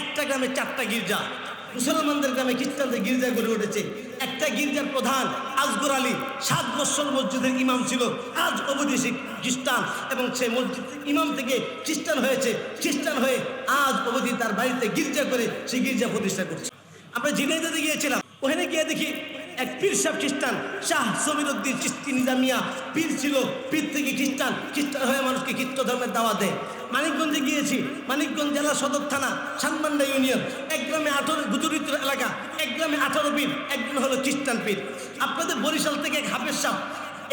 একটা গ্রামে চারটা গির্জা। মুসলমানদের গ্রামে খ্রিস্টানদের গির্জা গড়ে উঠেছে। একটা গির্জার প্রধান আজগর আলী সাত বৎসর মসজিদের ইমাম ছিল। আজ অবধি খ্রিস্টান এবং সে মসজিদ ইমাম থেকে খ্রিস্টান হয়েছে। খ্রিস্টান হয়ে আজ অবধি তার বাড়িতে গির্জা করে সে গির্জা প্রতিষ্ঠা করছে। আমরা জিনাইদাতে গিয়েছিলাম। ওখানে গিয়ে দেখি এক পীর সাহেব খ্রিস্টান, শাহ সমিরুদ্দিন চিস্তি নিজামিয়া। পীর ছিল, পীর থেকে খ্রিস্টান। খ্রিস্টান হয়ে মানুষকে খ্রিস্ট ধর্মের দাওয়া দেয়। মানিকগঞ্জে গিয়েছি। মানিকগঞ্জ জেলা সদর থানা, সানমান্ডা ইউনিয়ন। এক গ্রামে আঠারো গুজরিত্র এলাকা, এক গ্রামে আঠারো পীর একজন হলো খ্রিস্টান পীর। আপনাদের বরিশাল থেকে এক হাফেজ সাহ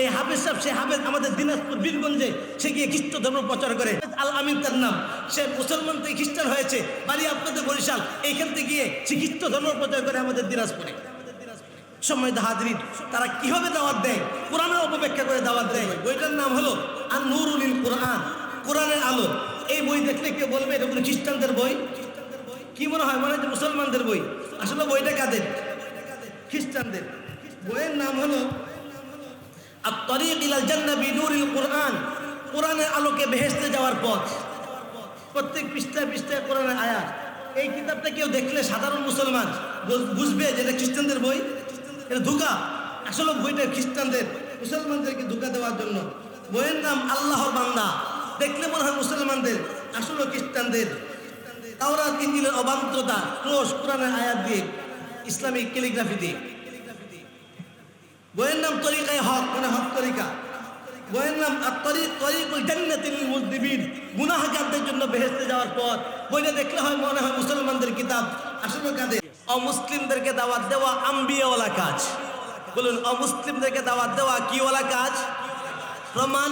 এই হাফেজ সাহেব, সে হাফেজ আমাদের দিনাজপুর বীরগঞ্জে, সে গিয়ে খ্রিস্ট ধর্ম প্রচার করে। আল আমিন তার নাম, সে মুসলমান থেকে খ্রিস্টান হয়েছে, বাড়ি আপনাদের বরিশাল, এইখান থেকে গিয়ে সে খ্রিস্ট ধর্ম প্রচার করে আমাদের দিনাজপুরে। সময় হাজরিন তারা কীভাবে দাওয়াত দেয়? কোরআনের অপব্যাখ্যা করে দাওয়াত দেয়। বইটার নাম হলো আর নুরুল কোরআন। কোরআনের আলো। এই বই দেখলে কেউ বলবে? এটা কোনো খ্রিস্টানদের বই? কি মনে হয়? মনে হয় মুসলমানদের বই। আসলে বইটা কাদের? খ্রিস্টানদের। বইয়ের নাম হলো কোরআন। কোরআনের আলোকে বেহেশতে যাওয়ার পথ। প্রত্যেক পৃষ্ঠায় পৃষ্ঠায় কোরআনের আয়াত। এই কিতাবটা কেউ দেখলে সাধারণ মুসলমান বুঝবে যে এটা খ্রিস্টানদের বই। এটা ধোকা। আসলে বইটা খ্রিস্টানদের, মুসলমানদেরকে ধোকা দেওয়ার জন্য। বইয়ের নাম আল্লাহর বান্দা। দেখলে মনে হয় মুসলমানদের, আসলে খ্রিস্টানদের। তাওরা ইঞ্জিলের অবান্তরতা ক্রোশ কোরআনের আয়াত দিয়ে, ইসলামিক ক্যালিগ্রাফি দিয়ে। বইয়ের নাম তরিকায় হক মানে হক তরিকা। বইয়ের নাম মুজদিবিন গুনাহগারদের জন্য বেহেশতে যাওয়ার পর, বইটা দেখলে হয় মনে হয় মুসলমানদের কিতাব। আসলে কাদের অমুসলিমদেরকে দাওয়াত দেওয়া আম্বিয়াওয়ালা কাজ। বলুন, অমুসলিমদেরকে দাওয়াত দেওয়া কিওয়ালা কাজ? প্রমাণ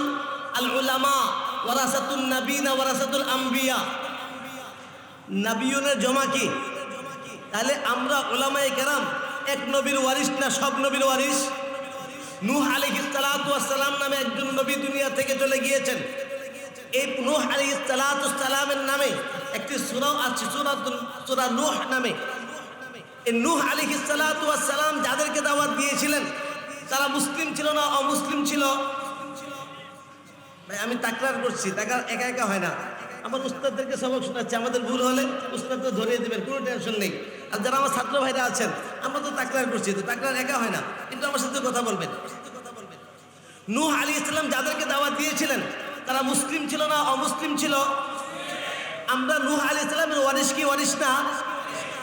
আল উলামা ওয়ারাসাতুল নবীনা ওয়ারাসাতুল আম্বিয়া। নাবিয়নের জমা কি? তাহলে আমরা ওলামায়ে কেরাম এক নবীর ওয়ারিস না সব নবীর ওয়ারিস নূহ ওয়াস সালাম নামে একজন নবী দুনিয়া থেকে চলে গিয়েছেন। এই নূহ ওয়াস সালামের নামে একটি সূরা আছে, সূরাতুল, সূরা নূহ নামে। এই নূহ ওয়াস সালাম যাদেরকে দাওয়াত দিয়েছিলেন, তারা মুসলিম ছিল না অমুসলিম ছিল? ভাই, আমি তাকরার করছি, তাকরার একা একা হয় না। আমার উস্তাদদেরকে সবক শোনাচ্ছি, আমাদের ভুল হলে উস্তাদ তো ধরিয়ে দেবেন, কোনো টেনশন নেই। আর যারা আমার ছাত্র ভাইরা আছেন, আমরা তো তাকরার করছি, তো তাকরার একা হয় না। কিন্তু আমার সাথে কথা বলবেন। নূহ আলী ইসলাম যাদেরকে দাওয়াত দিয়েছিলেন, তারা মুসলিম ছিল না অমুসলিম ছিল? আমরা নূহ আলী ইসলামের ওয়ারিস কি ওয়ারিস না?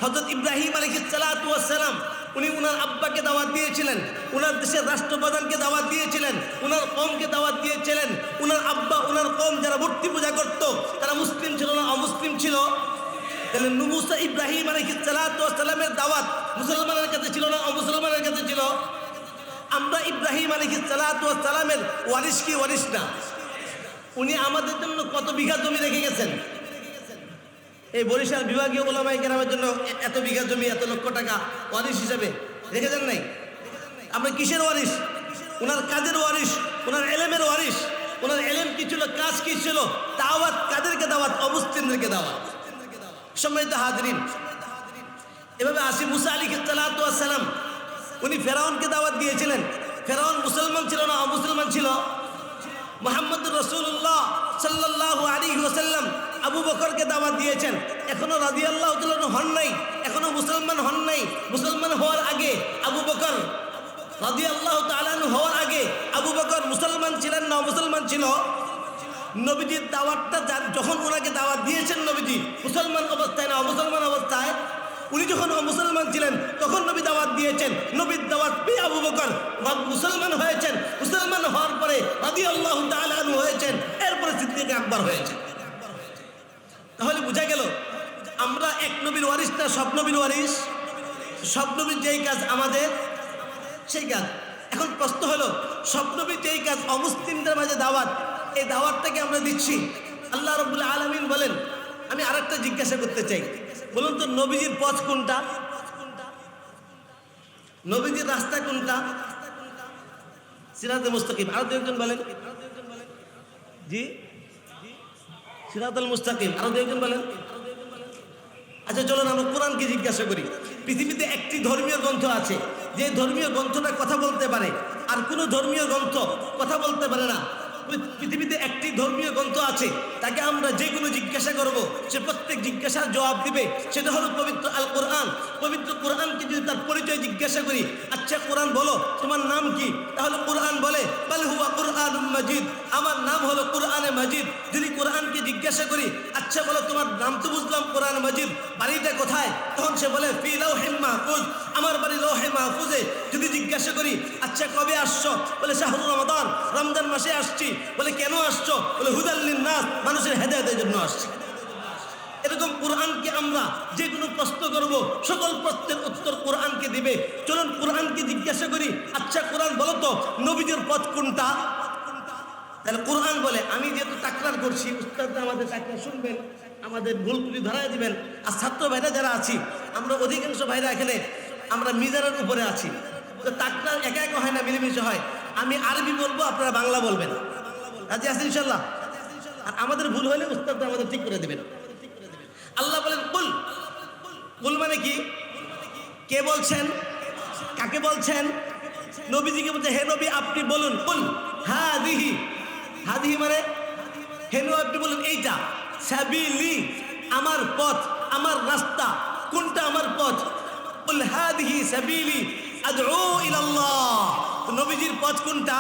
হজরত ইব্রাহিম আলী সালাম, উনি উনার আব্বাকে দাওয়াত দিয়েছিলেন, উনার দেশের রাষ্ট্রপ্রধানকে দাওয়াত দিয়েছিলেন, উনার কমকে দাওয়াত দিয়েছিলেন, উনার আব্বা, উনার কম যারা মূর্তি পূজা করত, তারা মুসলিম ছিল না অমুসলিম ছিল? তাহলে নুমুসা ইব্রাহিম আলী সালামের দাওয়াত মুসলমানের কাছে ছিল না অমুসলমানের কাছে ছিল? আমরা ইব্রাহিম আলী সালামের ওয়ারিস কি ওয়ারিস না? উনি আমাদের জন্য কত বিঘা জমি রেখে গেছেন? এই বরিশাল বিভাগীয় ওলামাই কেরামের জন্য এত বিঘা জমি, এত লক্ষ টাকা ওয়ারিস হিসেবে রেখেছেন নাই? আমরা কিসের ওয়ারিস ওনার কাজের ওয়ারিস ওনার এলেমের ওয়ারিস ওনার এলেম কি ছিল, কাজ কি ছিল? দাওয়াত কাদেরকে দাওয়াত? অমুসলিমদেরকে দাওয়াত। সম্মানিত হাজরিন, এভাবে আসি মুসা আলী সালাম, উনি ফেরাউনকে দাওয়াত দিয়েছিলেন। ফেরাউন মুসলমান ছিল না অমুসলমান ছিল? মোহাম্মদ রসুল্লাহ সাল্লাহ আলী ওসাল্লাম আবু বকরকে দাওয়াত দিয়েছেন। এখনও রাজি আল্লাহ হন নাই এখনও মুসলমান হন নাই। মুসলমান হওয়ার আগে আবু বকর রাজি আল্লাহ তালানু হওয়ার আগে আবু বকর মুসলমান ছিলেন না মুসলমান ছিল? নবীজির দাওয়াতটা যখন ওনাকে দাওয়াত দিয়েছেন নবীজি, মুসলমান অবস্থায় না অমুসলমান অবস্থায়? উনি যখন মুসলমান ছিলেন, তখন নবী দাওয়াত দিয়েছেন। নবীর দাওয়াত পেয়ে আবু বকর মুসলমান হয়েছেন। মুসলমান হওয়ার পরে রাদি আল্লাহ তালু হয়েছেন। এরপরে সিদ্দিক আকবর হয়েছেন তাহলে বোঝা গেল, আমরা এক নবীর ওয়ারিস না সব নবীর ওয়ারিস সব নবীর যেই কাজ আমাদের, সেই কাজ। এখন প্রশ্ন হলো, সব নবীর যেই কাজ অমুসলিমদের মাঝে দাওয়াত, এই দাওয়াতটাকে আমরা দিচ্ছি? আল্লাহ রবুল্লা আলমিন বলেন, আমি আরেকটা জিজ্ঞাসা করতে চাই। বলুন তো, নবীজির পথ কোনটা? নবীজির রাস্তা কোনটা? সিরাতে মুস্তাকিম। আরও একজন বলেন। জি? সিরাজুল মুস্তাকিম। আরও একজন বলেন। আচ্ছা চলুন, আমরা কোরআনকে জিজ্ঞাসা করি। পৃথিবীতে একটি ধর্মীয় গ্রন্থ আছে, যে ধর্মীয় গ্রন্থটা কথা বলতে পারে, আর কোনো ধর্মীয় গ্রন্থ কথা বলতে পারে না। পৃথিবীতে একটি ধর্মীয় গ্রন্থ আছে, তাকে আমরা যে কোনো জিজ্ঞাসা করব, সে প্রত্যেক জিজ্ঞাসার জবাব দিবে। সেটা হলো পবিত্র আল কোরআন তার পরিচয় জিজ্ঞাসা করি আচ্ছা কোরআন বলো, তোমার নাম কি? তাহলে কোরআন বলে হুয়া কোরআন মাজিদ। আমার নাম হলো কোরআনে মাজিদ। যদি কোরআনকে জিজ্ঞাসা করি আচ্ছা বলো, তোমার নাম তো বুঝলাম কোরআন মাজিদ, বাড়িটা কোথায়? তখন সে বলে, ফি লাউহে মাহফুজ। আমার বাড়ি লৌহে মাহফুজে। যদি জিজ্ঞাসা করি আচ্ছা কবে আসছো? বলে, শাহরুর রমাদান, রমজান মাসে আসছি। বলে, কেন আসছো? বলে হুদাল্লিন নাস, মানুষের হেদায়তের জন্য আসছি। এরকম কোরআনকে আমরা যে কোনো প্রশ্ন করব, সকল প্রশ্নের উত্তর কোরআনকে দিবে। চলুন কোরআনকে জিজ্ঞাসা করি আচ্ছা কোরআন বলো তো নবীদের পথ কোনটা? তাহলে কোরআন বলে, আমি যেহেতু তাকরার করছি, উস্তাদরা আমাদের তাকরা শুনবেন, আমাদের ভুল ত্রুটি ধরাই দিবেন। আর ছাত্র ভাইরা যারা আছি, আমরা অধিকাংশ ভাইরা এখানে, আমরা মিজারের উপরে আছি। তো তাকরার একা একা হয় না, মিলেমিশে হয়। আমি আরবি বলব, আপনারা বাংলা বলবেন। রাজি আছেন ইনশাল্লাহ আর আমাদের ভুল হলে উস্তাদ আমাদের ঠিক করে দেবেন। আল্লাহ বলেন, কুল। কুল মানে কি? কে বলছেন? কাকে বলছেন? নবীজিকে বলছে হে নবী, আপনি বলুন। কুল হ্যাঁ দিহি হাদিহি মানে হে নবী, আপনি বলুন। এইটা, সাবিলি। আমার পথ, আমার রাস্তা। কোনটা আমার পথ? কুল, হাদিহি সাবিলি আদউ ইলাল্লাহ। নবীজির পথ কোনটা?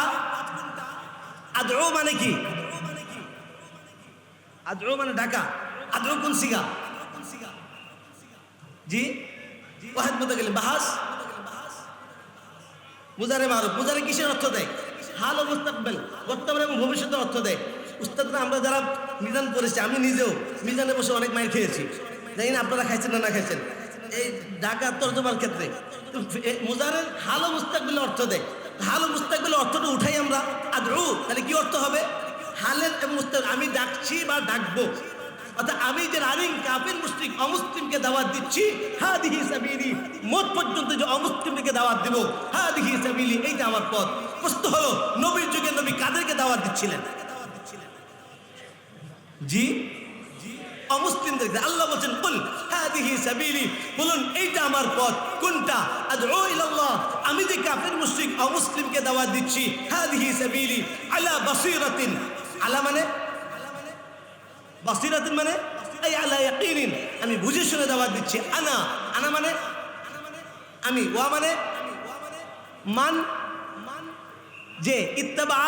আদউ মানে কি? আদউ মানে ঢাকা। আদউ কোন সিগা? জি? ওয়াহেদ মতো গেলে বাহাস? মুজারে মারুফ মুজারে কিসের অর্থ দেয়? হাল মুস্তাকবেল, বর্তমান এবং ভবিষ্যতের অর্থ দেয়। উস্তাদরা, আমরা যারা মিজান করেছি আমি নিজেও মিজানে বসে অনেক মাইর খেয়েছি। জানি না আপনারা খাইছেন না না খাইছেন। এই ঢাকা তর্জমার ক্ষেত্রে মুজারের হাল ও অর্থ দেয়। হাল ও অর্থটা উঠাই আমরা, আদরু, তাহলে কি অর্থ হবে? হালের এবং মুস্তাক, আমি ডাকছি বা ডাকবো। অর্থাৎ আমি যে রানিং কাফির মুসলিম অমুসলিমকে দাওয়াত দিচ্ছি হা দিহি সাবিলি মোট পর্যন্ত যে অমুসলিমকে দাওয়াত দিব হা দিহি সাবিলি, এইটা আমার পথ। প্রশ্ন হলো, নবীর যুগে নবী কাদেরকে দাওয়াত দিচ্ছিলেন? জি? অমুসলিমদেরকে। আল্লাহ বলছেন, কুল হাদিহি সাবিলি বলুন, এইটা আমার পথ। কোনটা? আদউ ইলাল্লাহ আমি যে কাফির, মুশরিক, অমুসলিমকে দাওয়াত দিচ্ছি হাদিহি সাবিলি আলা বাসিরাতিন আলা মানে? বাসিরাতিন মানে আমি বুঝে শুনে দাওয়াত দিচ্ছি, আনা। আনা মানে আমি। ওয়া মানে মান। যে ইত্তাবা,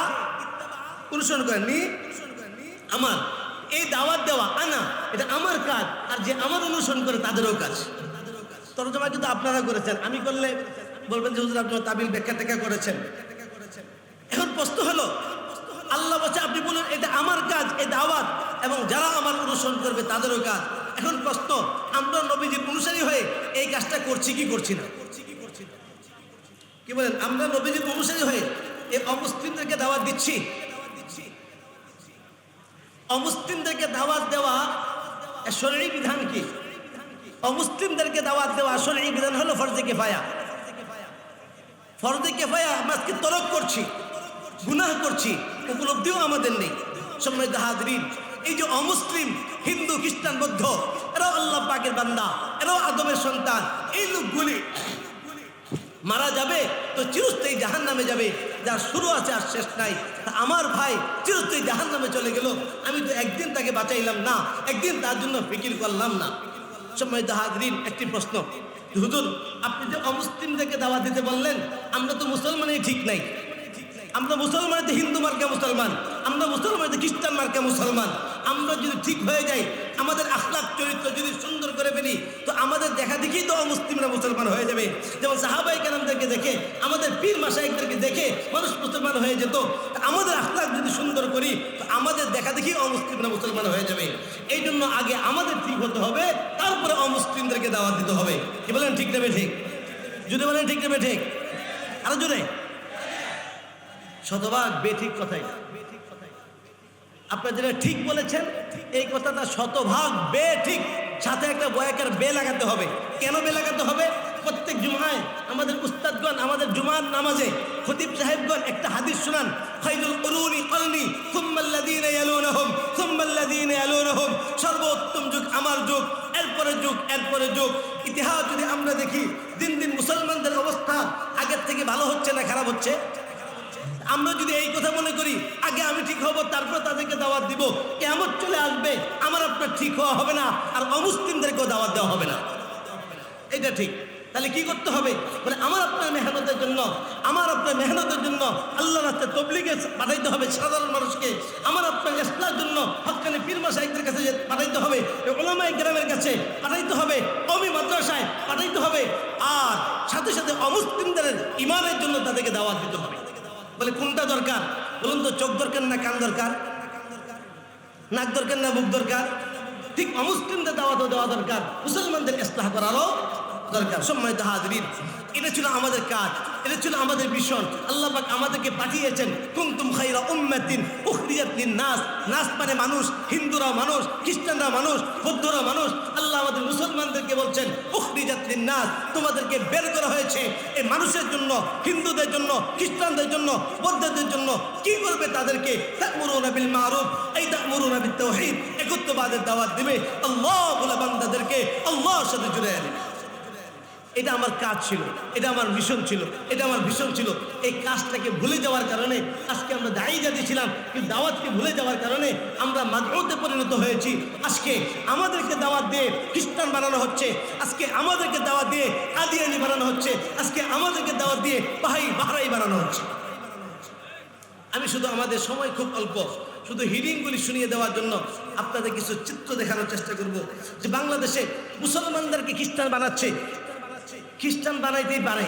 অনুসরণ করেন নি, আমার। এই দাওয়াত দেওয়া, আনা, এটা আমার কাজ, আর যে আমার অনুসরণ করে তাদেরও কাজ। তরজমা কিন্তু আপনারা করেছেন। আমি করলে বলবেন যে, হুজুর, আপনার তাবিল ব্যাখ্যা টেখ্যা করেছেন। এখন প্রশ্ন হলো, আল্লাহ বলছে, আপনি বলুন, এটা আমার কাজ এই দাওয়াত। এবং যারা আমার অনুসরণ করবে তাদেরও কাজ। এখন প্রশ্ন, আমরা নবীজির অনুসারী হয়ে এই কাজটা করছি কি করছি না? কি বলেন, আমরা নবীজির অনুসারী হয়ে এই অমুসলিমদেরকে দাওয়াত দিচ্ছি? অমুসলিমদেরকে দাওয়াত দেওয়া শরীরী বিধান কি? অমুসলিমদেরকে দাওয়াত দেওয়া শরীরী বিধান হলো ফরজে কেফায়া। ফরজে কেফায়া আমরা তরক করছি, গুনাহ করছি, উপলব্ধিও আমাদের নেই। সম্মানিত হাজরিন এই যে অমুসলিম, হিন্দু, খ্রিস্টান, বৌদ্ধ, এরাও আল্লাহ পাকের বান্দা, এরাও আদমের সন্তান, এই লোকগুলি মারা যাবে, তো চিরস্থায়ী জাহান নামে যাবে, যার শুরু আছে আর শেষ নাই। আমার ভাই চিরস্থায়ী জাহান নামে চলে গেল, আমি তো একদিন তাকে বাঁচাইলাম না, একদিন তার জন্য ফিকির করলাম না। সম্মানিত হাজরিন, একটি প্রশ্ন। হুজুর, আপনি যে অমুসলিমদেরকে দাওয়া দিতে বললেন, আমরা তো মুসলমানই ঠিক নাই। আমরা মুসলমান তো হিন্দু মার্কা মুসলমান, আমরা মুসলমান তো খ্রিস্টান মার্কা মুসলমান। আমরা যদি ঠিক হয়ে যাই আমাদের আখলাক চরিত্র যদি সুন্দর করে ফেলি, তো আমাদের দেখা দেখি তো অমুসলিমরা মুসলমান হয়ে যাবে। যেমন সাহাবাই কালামদেরকে দেখে, আমাদের পীর মাসাইকদেরকে দেখে মানুষ মুসলমান হয়ে যেত। আমাদের আখলাক যদি সুন্দর করি, তো আমাদের দেখা দেখি অমুসলিমরা মুসলমান হয়ে যাবে। এই জন্য আগে আমাদের ঠিক হতে হবে, তারপরে অমুসলিমদেরকে দাওয়াত দিতে হবে। কি বলেন ঠিক নেবে ঠিক যদি বলেন ঠিক নেবে ঠিক আরও জোরে শতভাগ বেঠিক কথাই। আপনার যেটা ঠিক বলেছেন, এই কথাটা শতভাগ বে ঠিক। সাথে একটা বয়াকের বে লাগাতে হবে। কেন বে লাগাতে হবে? প্রত্যেক জুমায় আমাদের উস্তাদগণ, আমাদের জুমার নামাজে খতিব সাহেবগণ একটা হাদিস শুনান, খাইরুল করুনি করনি সুম্মাল্লাযীনা ইয়ালুনহুম সুম্মাল্লাযীনা ইয়ালুনহুম, সর্বোত্তম যুগ আমার যুগ এরপরে যুগ এরপরে যুগ। ইতিহাস যদি আমরা দেখি, দিন দিন মুসলমানদের অবস্থা আগের থেকে ভালো হচ্ছে না খারাপ হচ্ছে? আমরা যদি এই কথা মনে করি, আগে আমি ঠিক হব, তারপর তাদেরকে দাওয়াত দিব। কেমন চলে আসবে, আমার আপনার ঠিক হওয়া হবে না, আর অমুসলিমদেরকেও দাওয়াত দেওয়া হবে না। এটা ঠিক। তাহলে কি করতে হবে? বলে আমার আপনার মেহনতের জন্য, আমার আপনার মেহনতের জন্য আল্লাহ রাস্তায় তবলিগে পাঠাইতে হবে সাধারণ মানুষকে। আমার আপনার ইসলার জন্য হকানি পীর মাসাইকদের কাছে পাঠাইতে হবে ওলামাই গ্রামের কাছে পাঠাইতে হবে কমি মাদ্রাসায় পাঠাইতে হবে, আর সাথে সাথে অমুসলিমদের ইমানের জন্য তাদেরকে দাওয়াত দিতে হবে। বলে, কোনটা দরকার? বলুন তো, চোখ দরকার না কান দরকার? নাক দরকার না বুক দরকার? ঠিক অমুসলিমদের দাওয়াতও দেওয়া দরকার। মুসলমানদের ইসলাহ করারও দরকার। সম্মানিত হাজরিন এটা ছিল আমাদের কাজ, এটা ছিল আমাদের মিশন। আল্লাহ পাক আমাদেরকে পাঠিয়েছেন কুমতুম খাইরা উম্মাতিন উখরিয়াত নাস নাস মানে মানুষ হিন্দুরা মানুষ খ্রিস্টানরা মানুষ বৌদ্ধরা মানুষ। আল্লাহ আমাদের মুসলমানদেরকে বলছেন, উখরিজাত নাস তোমাদেরকে বের করা হয়েছে। এই মানুষের জন্য, হিন্দুদের জন্য, খ্রিস্টানদের জন্য, বৌদ্ধদের জন্য, কি করবে তাদেরকে? তা'মুরুনা বিল মারুফ। এই তা'মুরুনা বিত তাওহীদ একত্ববাদের দাওয়াত দিবে। আল্লাহ বলে বান্দাদেরকে, আল্লাহর সাথে জুড়ে আনবে এটা আমার কাজ ছিল, এটা আমার মিশন ছিল, এটা আমার ভীষণ ছিল। এই কাজটাকে ভুলে যাওয়ার কারণে, আজকে আমরা দায়ী জাতি ছিলাম, কিন্তু দাওয়াতকে ভুলে যাওয়ার কারণে আমরা মাদ্রতে পরিণত হয়েছি। আজকে আমাদেরকে দাওয়াত দিয়ে খ্রিস্টান বানানো হচ্ছে, আজকে আমাদেরকে দাওয়াত দিয়ে কাদিয়ানি বানানো হচ্ছে, আজকে আমাদেরকে দাওয়াত দিয়ে পাহাই বাহারাই বানানো হচ্ছে। আমি শুধু আমাদের সময় খুব অল্প, শুধু হিডিংগুলি শুনিয়ে দেওয়ার জন্য আপনাদের কিছু চিত্র দেখানোর চেষ্টা করব যে বাংলাদেশে মুসলমানদেরকে খ্রিস্টান বানাচ্ছে খ্রিস্টান বানাইতেই পারে।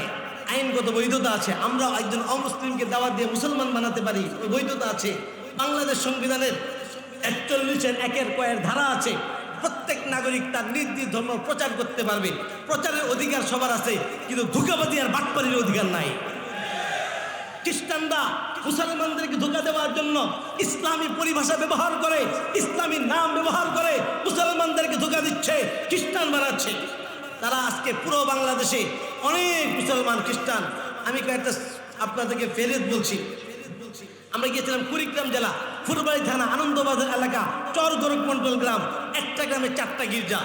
আইনগত বৈধতা আছে। আমরা একজন অমুসলিমকে দাওয়াত দিয়ে মুসলমান বানাতে পারি। ওই বৈধতা আছে। বাংলাদেশ সংবিধানের একচল্লিশের একের কয়ের ধারা আছে। প্রত্যেক নাগরিক তার নিজ নিজ ধর্ম প্রচার করতে পারবে। প্রচারের অধিকার সবার আছে, কিন্তু ধোকাবাদী আর বাটপাড়ির অধিকার নাই। খ্রিস্টানরা মুসলমানদেরকে ধোকা দেওয়ার জন্য ইসলামী পরিভাষা ব্যবহার করে, ইসলামী নাম ব্যবহার করে মুসলমানদেরকে ধোকা দিচ্ছে, খ্রিস্টান বানাচ্ছে। তারা আজকে পুরো বাংলাদেশে অনেক মুসলমান, খ্রিস্টান। আমি কয়েকটা আপনাদেরকে ফেরত বলছি। আমরা গিয়েছিলাম কুড়িগ্রাম জেলা, ফুলবাড়ি থানা, আনন্দবাজার এলাকা চর গোরখমন্ডল গ্রাম। একটা গ্রামে চারটা গির্জা।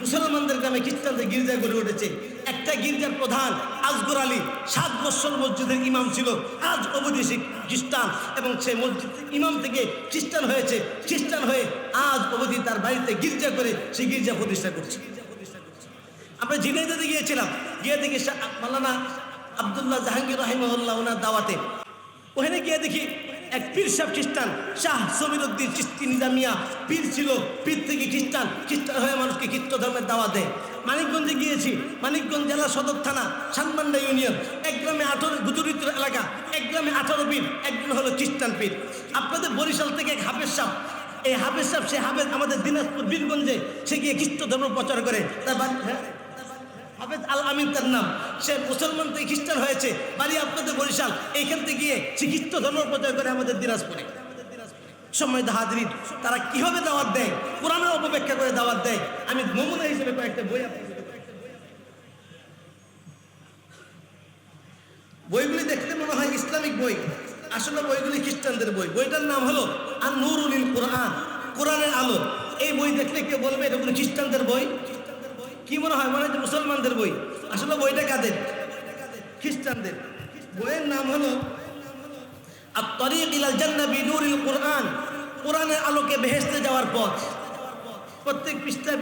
মুসলমানদের গ্রামে খ্রিস্টানদের গির্জা গড়ে উঠেছে। একটা গির্জার প্রধান আজগর আলী, সাত বৎসর মসজিদের ইমাম ছিল। আজ অবধি খ্রিস্টান এবং সে মসজিদ ইমাম থেকে খ্রিস্টান হয়েছে। খ্রিস্টান হয়ে আজ অবধি তার বাড়িতে গির্জা করে সে গির্জা প্রতিষ্ঠা করছে। আমরা ঝিনাইদাতে গিয়েছিলাম। গিয়ে দেখি মালানা আবদুল্লাহ জাহাঙ্গীর রাহিমউল্লাহ ওনার দাওয়াতে। ওখানে গিয়ে দেখি এক পীর সাহেব খ্রিস্টান, শাহ সমীর উদ্দিন চিস্তি নিজামিয়া পীর ছিল, পীর থেকে খ্রিস্টান। খ্রিস্টান হয়ে মানুষকে খ্রিস্ট ধর্মের দাওয়াত দেয়। মানিকগঞ্জে গিয়েছি। মানিকগঞ্জ জেলা সদর থানা, সানমান্ডা ইউনিয়ন। এক গ্রামে আঠারো গুজরিত্র এলাকা, এক গ্রামে আঠারো পীর, একজন হলো খ্রিস্টান পীর। আপনাদের বরিশাল থেকে এক হাফেজ সাহ এই হাফেজ সাহেব, সে হাফেজ আমাদের দিনাজপুর বীরগঞ্জে, সে গিয়ে খ্রিস্ট ধর্ম প্রচার করে। তার হ্যাঁ? হাফেজ আল আমিন তার নাম। সে মুসলমান থেকে খ্রিস্টান হয়েছে। বাড়ি আপনাদের বরিশাল। এইখান থেকে গিয়ে সে খ্রিস্ট ধর্ম প্রচার করে আমাদের দিনাজপুরে। সময় হাজরিন তারা কীভাবে দাওয়াত দেয়? কোরআনের অপব্যাখ্যা করে দাওয়াত দেয়। আমি নমুনা হিসেবে কয়েকটা বই বইগুলি দেখতে মনে হয় ইসলামিক বই। আসলে বইগুলি খ্রিস্টানদের বই। বইটার নাম হলো আর নুরুল কোরআন কোরআনের আলো। এই বই দেখলে কেউ বলবে এটা কোনো খ্রিস্টানদের বই? কি মনে হয়? মনে যে মুসলমানদের বই। আসলে বইটা কাদের? খ্রিস্টানদের। বইয়ের নাম হলো আলোকে যাওয়ার পথ। প্রত্যেক পৃষ্ঠায়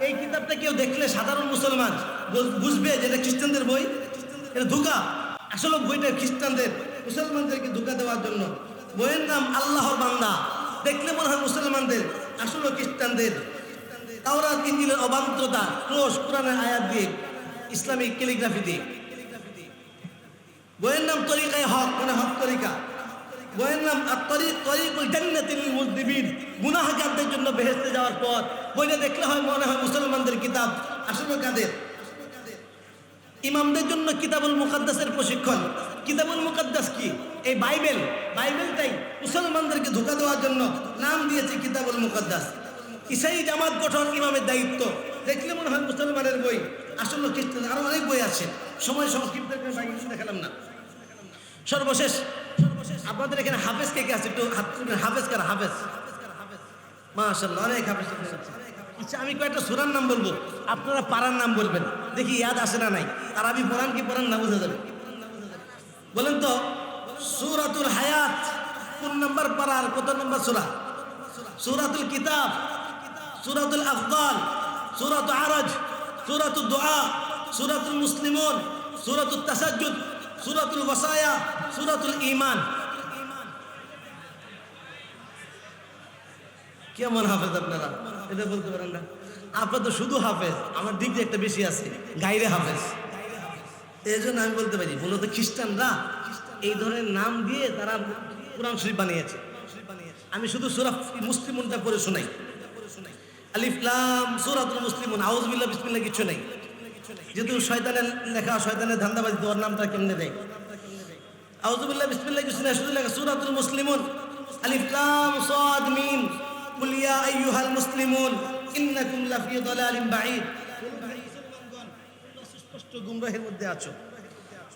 এই কিতাবটা কেউ দেখলে সাধারণ মুসলমান বুঝ- বুঝবে যে এটা খ্রিস্টানদের বই। ধোকা। আসলে বইটা খ্রিস্টানদের, মুসলমানদেরকে ধোকা দেওয়ার জন্য। বইয়ের নাম আল্লাহর বান্দা। দেখলে মনে হয় মুসলমানদের, আসলে খ্রিস্টানদের। তাওরা ইঞ্জিলের অবান্তরতা ক্লোজ কোরআনের আয়াত দিয়ে, ইসলামিক ক্যালিগ্রাফি দিয়ে। বইয়ের নাম তরিকায় হক মানে হক তরিকা। বইয়ের নাম মুজদিবিন। গুনাহগারদের জন্য বেহেশতে যাওয়ার পর বইটা দেখলে হয় মনে হয় মুসলমানদের কিতাব আসলে কাদের। ইমামদের জন্য কিতাবুল মুকাদ্দাসের প্রশিক্ষণ। কিতাবুল মুকাদ্দাস কি? এই বাইবেল। বাইবেলটাই মুসলমানদেরকে ধোকা দেওয়ার জন্য নাম দিয়েছে কিতাবুল মুকাদ্দাস। ইসাই জামাত গঠন ইমামের দায়িত্ব? দেখলে মনে হয় মুসলমানের বই। আসল খ্রিস্টান, আরও অনেক বই আছে। সময় সংক্ষিপ্ত দেখালাম না। সর্বশেষ, আপনাদের এখানে হাফেজ কে কে আছে? একটু। হাফেজ কার? হাফেজ। মাশাল্লাহ অনেক হাফেজ আচ্ছা আমি কয়েকটা সুরার নাম বলব। আপনারা পাড়ার নাম বলবেন। দেখি ইয়াদ আসে না নাই? আর আমি পড়ান কি পড়ান না বোঝা যাবে? বলেন তো, সুরাতুল হায়াত কোন নম্বর পারার, কত নম্বর সুরা? সুরাতুল কিতাব। সুরাতুল আফগান সুরাত আরজ সুরাতুল দোয়া সুরাতুল মুসলিমুন সুরাতুল তাসাজ্জুদ, সুরাতুল ওয়াসায়া, সুরাতুল ইমান কেমন হাফেজ আপনারা? এটা বলতে পারেন না। আপনার তো শুধু হাফেজ, আমার দিক দিয়ে একটা বেশি আছে, গাইরে হাফেজ। এই জন্য আমি বলতে পারি, মূলত খ্রিস্টানরা এই ধরনের নাম দিয়ে তারা কোরআন শরীফ বানিয়েছে। আমি শুধু সুরা মুসলিমুনটা পড়ে শোনাই। আলিফলাম সুরাতুল মুসলিমুন আউজবিল্লাহ বিসমিল্লাহ, কিছু নেই। যেহেতু শয়তানের লেখা, শয়তানের ধান্দাবাজি তোর নামটা কেমনে দেয়? আউজুবিল্লাহ বিসমিল্লাহ, কিছু নেই, শুধু লেখা, সুরাতুল মুসলিমুন আলিফলাম সাদ, মিম, কুল ইয়া আইয়ুহাল মুসলিমুন, ইন্নাকুম লাফি দালালিন বাঈদ। সুস্পষ্ট গুমরাহের মধ্যে আছো।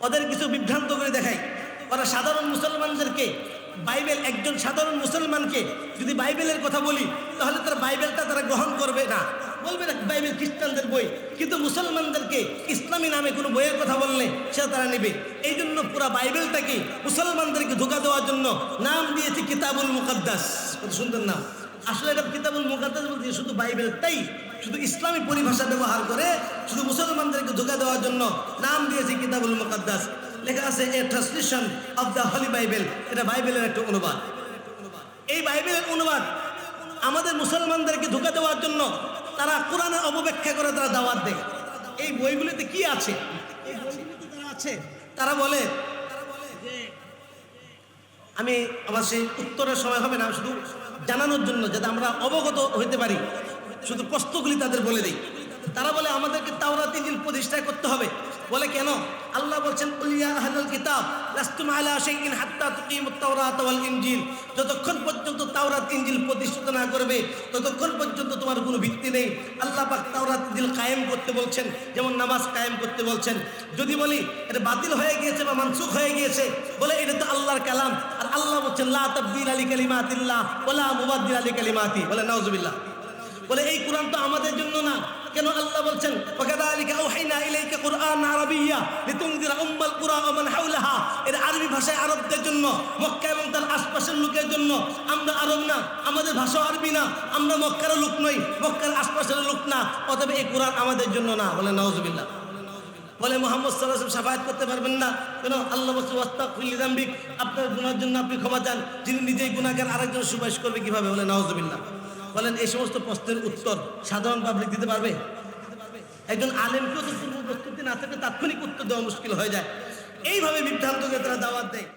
ওদের কিছু বিভ্রান্ত করে দেখাই। ওরা সাধারণ মুসলমানদেরকে বাইবেল একজন সাধারণ মুসলমানকে যদি বাইবেলের কথা বলি, তাহলে তার বাইবেলটা তারা গ্রহণ করবে না। বলবে না, বাইবেল খ্রিস্টানদের বই। কিন্তু মুসলমানদেরকে ইসলামী নামে কোনো বইয়ের কথা বললে সেটা তারা নেবে। এই জন্য পুরো বাইবেলটাকে মুসলমানদেরকে ধোকা দেওয়ার জন্য নাম দিয়েছে কিতাবুল মুকাদ্দাস। কত সুন্দর নাম। আসলে এটা কিতাবুল মুকাদ্দাস বলতে শুধু বাইবেলটাই, শুধু ইসলামী পরিভাষা ব্যবহার করে, শুধু মুসলমানদেরকে ধোকা দেওয়ার জন্য নাম দিয়েছে কিতাবুল মুকাদ্দাস। লেখা আছে a translation of the Holy Bible এটা বাইবেলের একটা অনুবাদ। এই বাইবেলের অনুবাদ আমাদের মুসলমানদেরকে ধোকা দেওয়ার জন্য তারা কোরআনের অপব্যাখ্যা করে, তারা দাওয়াত দেয়। এই বইগুলিতে কি আছে? আছে, তারা বলে আমি আমার সেই উত্তরের সময় হবে না শুধু জানানোর জন্য যাতে আমরা অবগত হইতে পারি, শুধু প্রশ্নগুলি তাদের বলে দিই। তারা বলে, আমাদেরকে তাওরাত ইঞ্জিল প্রতিষ্ঠা করতে হবে। বলে, কেন? আল্লাহ বলছেন উলিয়া আহলাল কিতাব লাস্তুম আলা শাইইন হাত্তা তাওরাত ওয়াল যতক্ষণ পর্যন্ত তাওরাত, ইনজিল প্রতিষ্ঠিত না করবে, ততক্ষণ পর্যন্ত তোমার কোনো ভিত্তি নেই। আল্লাহ পাক তাওরাত, ইনজিল কায়েম করতে বলছেন, যেমন নামাজ কায়েম করতে বলছেন। যদি বলি, এটা বাতিল হয়ে গিয়েছে বা মানসুখ হয়ে গিয়েছে, বলে, এটা তো আল্লাহর কালাম। আর আল্লাহ বলছেন, লা তাবদিল আলী কালিমাতিল্লাহ ওয়ালা মুবাদ্দিল আলী কালিমাতি। বলে, নাউজুবিল্লাহ। বলে, এই কোরআন তো আমাদের জন্য না। কেন আল্লাহ বলছেন, ওয়াকাদালিকা আওহাইনা ইলাইকা কুরআন আরাবিয়্যা লিতুনদিরা উম্মাল কুরা ওয়া মান হাওলাহা। এর আরবি ভাষায় আরবদের জন্য, মক্কা এবং তার আশপাশের লোকের জন্য আমরা আরব না, আমাদের ভাষা আরবি না, আমরা মক্কার লোক নই, মক্কার আশপাশের লোক না, অতএব এই কোরআন আমাদের জন্য না, বলে নাউজুবিল্লাহ। বলে মোহাম্মদ সাল্লাহ সাফায়াত করতে পারবেন না। কেন? আল্লাহ জাম্বিক আপনার গুনার জন্য আপনি ক্ষমা চান, যিনি নিজেই গুনাহগার, আরেকজন সুপারিশ করবে কীভাবে? বলে নাউজুবিল্লাহ। বলেন, এই সমস্ত প্রশ্নের উত্তর সাধারণ পাবলিক দিতে পারবে? একজন আলেমকেও তো পূর্ব প্রস্তুতি না থাকলে তাৎক্ষণিক উত্তর দেওয়া মুশকিল হয়ে যায়। এইভাবে বিভ্রান্তকে তারা দাওয়াত দেয়।